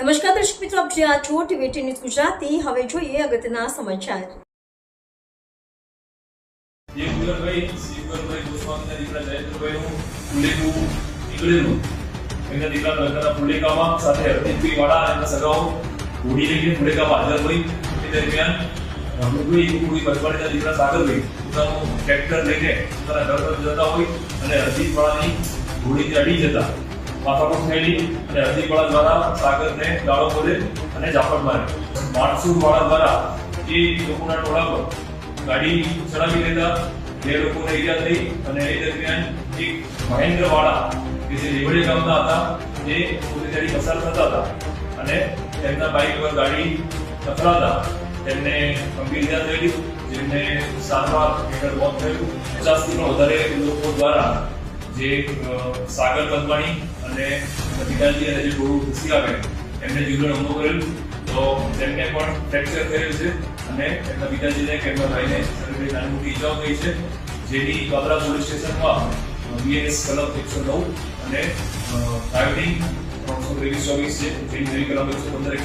નમસ્કાર દર્શક મિત્રો, આપ જ્યાં છો ટીવી ન્યૂઝ ગુજરાતી. હવે જોઈએ અગત્યના સમાચાર. જે હોય. એ દરમિયાન અમૃતભાઈ કુકુડી પટવાડીના દીકરા સાગરભાઈ ટ્રેક્ટર લઈને જતા હોય અને હરદીપ વાળાની હોડીથી અડી જતા. માથાકૂટ થયેલી અને હરદીપ દ્વારા સાગરને ગાળો બોલે અને ઝાપટ મારે. માણસુર વાળા દ્વારા એ લોકોના ટોળા પર ગાડી ચડાવી લેતા બે લોકોને ઈજા થઈ અને એ દરમિયાન એક મહેન્દ્ર વાળા કે જે રેવડે ગામના હતા, એ પોતે ત્યાંથી પસાર થતા હતા અને તેમના બાઇક પર ગાડી અથડાતા તેમને ગંભીર ઈજા થયેલી, જેમને સારવાર હેઠળ મોત થયું. પચાસથી પણ વધારે લોકો દ્વારા જે સાગર કંપની અને પિતાજી અને જે ગુરુ આવે એમને જીવન હુમલો કરેલું તો તેમને પણ ફ્રેક્ચર થયેલ છે અને એમના પિતાજીને કે એમના ભાઈને શરીરે નાની મોટી ઇજાઓ થઈ છે. જેની બાબરા પોલીસ સ્ટેશનમાં બીએનએસ કલમ એકસો નવ અને રાઇડિંગ ત્રણસો ત્રેવીસ ચોવીસ છે. જેની નવી કલમ એકસો પંદર